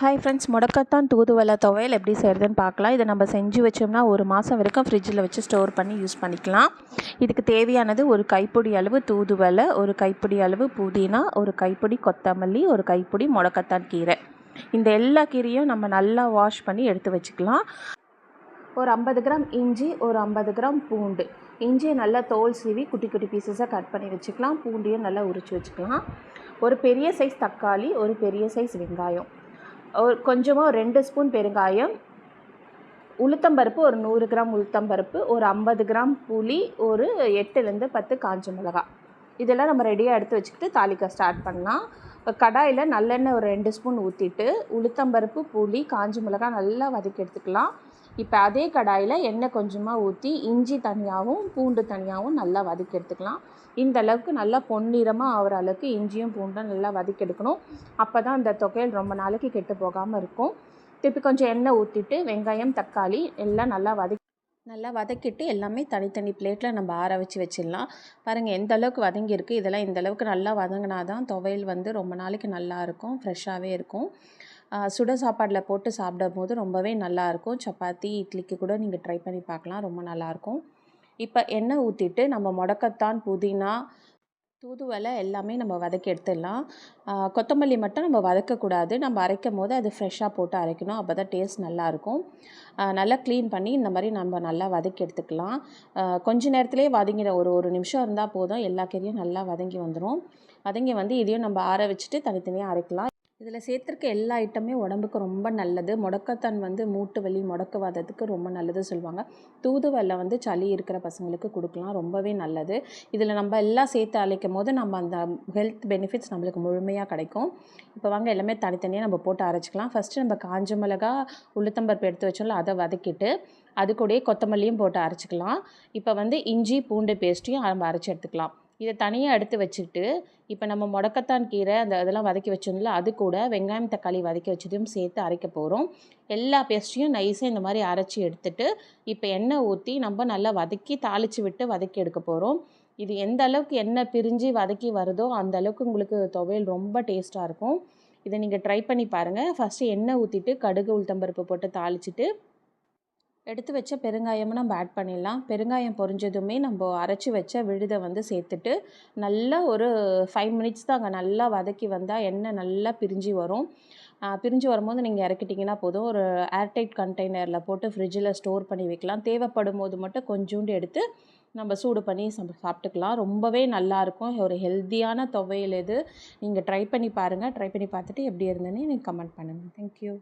Hi friends முடக்கத்தான் தூதுவளை துவையல் எப்படி செய்கிறதுன்னு பார்க்கலாம். இதை நம்ம செஞ்சு வச்சோம்னா ஒரு மாதம் வரைக்கும் ஃப்ரிட்ஜில் வச்சு ஸ்டோர் பண்ணி யூஸ் பண்ணிக்கலாம். இதுக்கு தேவையானது ஒரு கைப்பிடி அளவு தூதுவளை ஒரு கைப்பிடி அளவு புதினா ஒரு கைப்பிடி கொத்தமல்லி ஒரு கைப்பிடி முடக்கத்தான் கீரை. இந்த எல்லா கீரையும் நம்ம நல்லா வாஷ் பண்ணி எடுத்து வச்சுக்கலாம். ஒரு ஐம்பது கிராம் இஞ்சி ஒரு ஐம்பது கிராம் பூண்டு. இஞ்சியை நல்லா தோல் சீவி குட்டி குட்டி பீசஸாக கட் பண்ணி வச்சுக்கலாம். பூண்டையும் நல்லா உரித்து வச்சுக்கலாம். ஒரு பெரிய சைஸ் தக்காளி ஒரு பெரிய சைஸ் வெங்காயம். ஒரு கொஞ்சமாக ரெண்டு ஸ்பூன் பெருங்காயம் உளுத்தம்பருப்பு ஒரு நூறு கிராம் உளுத்தம்பருப்பு ஒரு ஐம்பது கிராம் புளி ஒரு எட்டுலேருந்து பத்து காஞ்ச மிளகா. இதெல்லாம் நம்ம ரெடியாக எடுத்து வச்சுக்கிட்டு தாளிக்க ஸ்டார்ட் பண்ணலாம். இப்போ கடாயில் நல்லெண்ணெய் ஒரு ரெண்டு ஸ்பூன் ஊற்றிட்டு உளுத்தம்பருப்பு புளி காஞ்ச மிளகா நல்லா வதக்கி எடுத்துக்கலாம். இப்போ அதே கடாயில் எண்ணெய் கொஞ்சமாக ஊற்றி இஞ்சி தனியாகவும் பூண்டு தனியாகவும் நல்லா வதக்கி எடுத்துக்கலாம் இந்த அளவுக்கு நல்லா பொன்னிறமாக ஆகிற அளவுக்கு இஞ்சியும் பூண்டும் நல்லா வதக்கி எடுக்கணும் அப்போ தான் அந்த தொகையல் ரொம்ப நாளைக்கு கெட்டு போகாமல் இருக்கும். திருப்பி கொஞ்சம் எண்ணெய் ஊற்றிட்டு வெங்காயம் தக்காளி எல்லாம் நல்லா வதக்கி நல்லா வதக்கிட்டு எல்லாமே தனித்தனி பிளேட்டில் நம்ம ஆற வச்சு வச்சிடலாம். பாருங்கள் எந்த அளவுக்கு வதங்கியிருக்கு இதெல்லாம் இந்த அளவுக்கு நல்லா வதங்கினா தான் துவையல் வந்து ரொம்ப நாளைக்கு நல்லா இருக்கும் ஃப்ரெஷ்ஷாகவே இருக்கும். சுட சாப்பாட்டில் போட்டு சாப்பிடும் போது ரொம்பவே நல்லாயிருக்கும். சப்பாத்தி இட்லிக்கு கூட நீங்கள் ட்ரை பண்ணி பார்க்கலாம். ரொம்ப நல்லாயிருக்கும். இப்போ எண்ணெய் ஊற்றிட்டு நம்ம முடக்கத்தான் புதினா தூதுவலை எல்லாமே நம்ம வதக்கி எடுத்துடலாம். கொத்தமல்லி மட்டும் நம்ம வதக்கக்கூடாது. நம்ம அரைக்கும் போது அது ஃப்ரெஷ்ஷாக போட்டு அரைக்கணும். அப்போ தான் டேஸ்ட் நல்லாயிருக்கும் நல்லா க்ளீன் பண்ணி இந்த மாதிரி நம்ம நல்லா வதக்கி எடுத்துக்கலாம். கொஞ்ச நேரத்துலேயே வதங்கிட ஒரு ஒரு நிமிஷம் இருந்தால் போதும். எல்லா கறியும் நல்லா வதங்கி வந்துடும் வதங்கி வந்து இதையும் நம்ம ஆற வச்சுட்டு தனித்தனியாக அரைக்கலாம். இதில் சேர்த்துருக்க எல்லா ஐட்டமே உடம்புக்கு ரொம்ப நல்லது. முடக்கத்தான் வந்து மூட்டு வலி முடக்குவாதத்துக்கு ரொம்ப நல்லது சொல்லுவாங்க. தூதுவளை வந்து சளி இருக்கிற பசங்களுக்கு கொடுக்கலாம் ரொம்பவே நல்லது. இதில் நம்ம எல்லாம் சேர்த்து அழைக்கும் போது நம்ம அந்த ஹெல்த் பெனிஃபிட்ஸ் நம்மளுக்கு முழுமையாக கிடைக்கும். இப்போ வாங்க எல்லாமே தனித்தனியாக நம்ம போட்டு அரைச்சிக்கலாம். ஃபஸ்ட்டு நம்ம காஞ்ச மிளகா உளுத்தம்பருப்பு எடுத்து வச்சோம்ல அதை வதக்கிட்டு அது கூடயே கொத்தமல்லியும் போட்டு அரைச்சிக்கலாம். இப்போ வந்து இஞ்சி பூண்டு பேஸ்ட்டையும் நம்ம அரைச்சி எடுத்துக்கலாம். இதை தனியாக எடுத்து வச்சுக்கிட்டு இப்போ நம்ம முடக்கத்தான் கீரை அந்த இதெல்லாம் வதக்கி வச்சோம்ல அது கூட வெங்காயம் தக்காளி வதக்கி வச்சதையும் சேர்த்து அரைக்க போகிறோம் எல்லா பேஸ்ட்டையும் நைஸாக இந்த மாதிரி அரைச்சி எடுத்துட்டு இப்போ எண்ணெய் ஊற்றி நம்ம நல்லா வதக்கி தாளித்து விட்டு வதக்கி எடுக்க போகிறோம் இது எந்த அளவுக்கு எண்ணெய் பிரிஞ்சு வதக்கி வருதோ அந்த அளவுக்கு உங்களுக்கு துவையல் ரொம்ப டேஸ்ட்டாக இருக்கும். இதை நீங்கள் ட்ரை பண்ணி பாருங்கள் ஃபஸ்ட்டு எண்ணெய் ஊற்றிட்டு கடுகு உளுத்தம்பருப்பு போட்டு தாளிச்சிட்டு எடுத்து வச்ச பெருங்காயமும் நம்ம ஆட் பண்ணிடலாம். பெருங்காயம் பொரிஞ்சதுமே நம்ம அரைச்சி வச்ச விழுதை வந்து சேர்த்துட்டு நல்லா ஒரு ஃபைவ் மினிட்ஸ் தான் அங்கே நல்லா வதக்கி வந்தால் எண்ணெய் நல்லா பிரிஞ்சு வரும். பிரிஞ்சு வரும்போது நீங்கள் இறக்கிட்டிங்கன்னா போதும். ஒரு ஏர்டைட் கண்டெய்னரில் போட்டு ஃப்ரிட்ஜில் ஸ்டோர் பண்ணி வைக்கலாம். தேவைப்படும் போது மட்டும் கொஞ்சோண்டு எடுத்து நம்ம சூடு பண்ணி சாப்பிட்டுக்கலாம். ரொம்பவே நல்லாயிருக்கும் ஒரு ஹெல்த்தியான துவையல் இது நீங்கள் ட்ரை பண்ணி பாருங்கள் ட்ரை பண்ணி பார்த்துட்டு எப்படி இருந்ததுன்னு எனக்கு கமெண்ட் பண்ணுங்கள் தேங்க்யூ